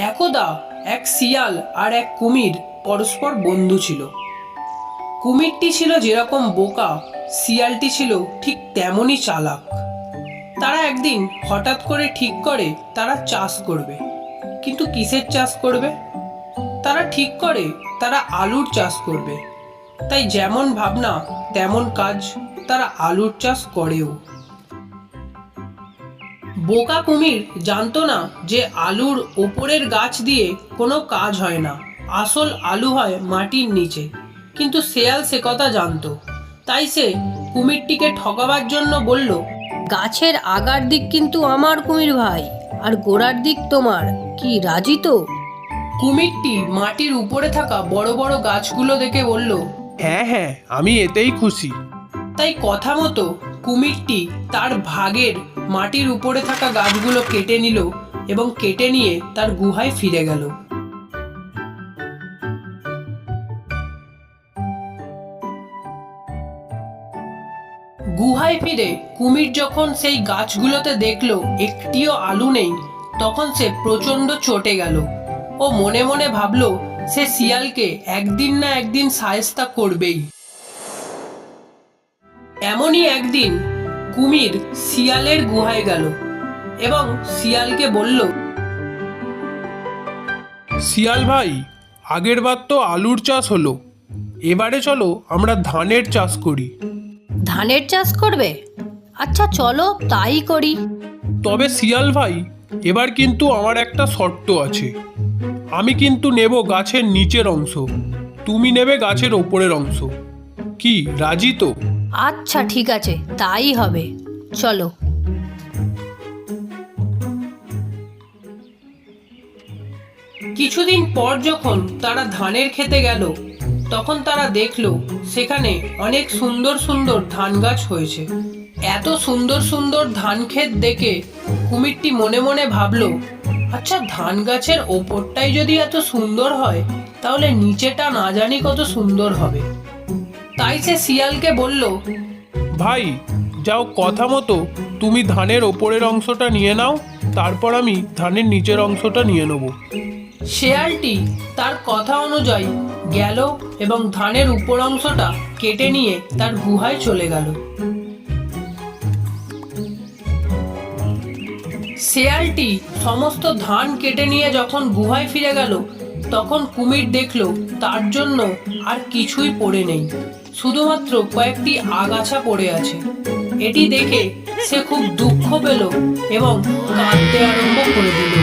একদা এক শিয়াল আর এক কুমির পরস্পর বন্ধু ছিল। কুমিরটি ছিল যেরকম বোকা, শিয়ালটি ছিল ঠিক তেমনই চালাক। তারা একদিন হঠাৎ করে ঠিক করে তারা চাষ করবে। কিন্তু কিসের চাষ করবে? তারা ঠিক করে তারা আলুর চাষ করবে। তাই যেমন ভাবনা, তেমন কাজ তারা আলুর চাষ করেও। বোকা কুমির জানতো না যে আলুর ওপরের গাছ দিয়ে কোনো কাজ হয় না। আসল আলু হয় মাটির নিচে। কিন্তু শেয়াল সে কথা জানতো। তাই সে কুমিরটিকে ঠকাবার জন্য বলল গাছের আগার দিক কিন্তু আমার কুমির ভাই আর গোড়ার দিক তোমার। কি রাজি তো? কুমিরটি মাটির উপরে থাকা বড় বড় গাছগুলো দেখে বলল হ্যাঁ হ্যাঁ আমি এতেই খুশি। তাই কথা মতো কুমিরটি তার ভাগের মাটির উপরে থাকা গাছগুলো কেটে নিল এবং কেটে নিয়ে তার গুহায় ফিরে গেল। গুহায় ফিরে কুমির যখন সেই গাছগুলোতে দেখল, একটিও আলু নেই, তখন সে প্রচণ্ড চটে গেল ও মনে মনে ভাবলো, সে শিয়ালকে একদিন না একদিন সায়স্তা করবেই। এমনই একদিন কুমির শিয়ালের গুহায় গেল এবং শিয়ালকে বলল শিয়াল ভাই আগের বার তো আলুর চাষ হলো। এবারে চলো আমরা ধানের চাষ করি। ধানের চাষ করবে? আচ্ছা চলো তাই করি। তবে শিয়াল ভাই এবার কিন্তু আমার একটা শর্ত আছে। আমি কিন্তু নেব গাছের নিচের অংশ তুমি নেবে গাছের ওপরের অংশ। কি রাজি তো? আচ্ছা ঠিক আছে, তাই হবে। চলো। কিছুদিন পর যখন তারা ধানের খেতে গেল, তখন তারা দেখল সেখানে অনেক সুন্দর সুন্দর ধান গাছ হয়েছে। এত সুন্দর সুন্দর ধান ক্ষেত দেখে কুমিরটি মনে মনে ভাবলো আচ্ছা ধান গাছের ওপরটাই যদি এত সুন্দর হয়, তাহলে নিচেটা না জানি কত সুন্দর হবে। তাই সে শিয়ালকে বলল ভাই যাও কথা মতো তুমি ধানের ওপরের অংশটা নিয়ে নাও তারপর আমি ধানের নিচের অংশটা নিয়ে নেব। শেয়ালটি তার কথা অনুযায়ী গেল এবং ধানের উপর অংশটা কেটে নিয়ে তার গুহায় চলে গেল। শেয়ালটি সমস্ত ধান কেটে নিয়ে যখন গুহায় ফিরে গেল তখন কুমির দেখল তার জন্য আর কিছুই পড়ে নেই, শুধুমাত্র কয়েকটি আগাছা পড়ে আছে। এটি দেখে সে খুব দুঃখ পেল এবং কাঁদতে আরম্ভ করে দিল।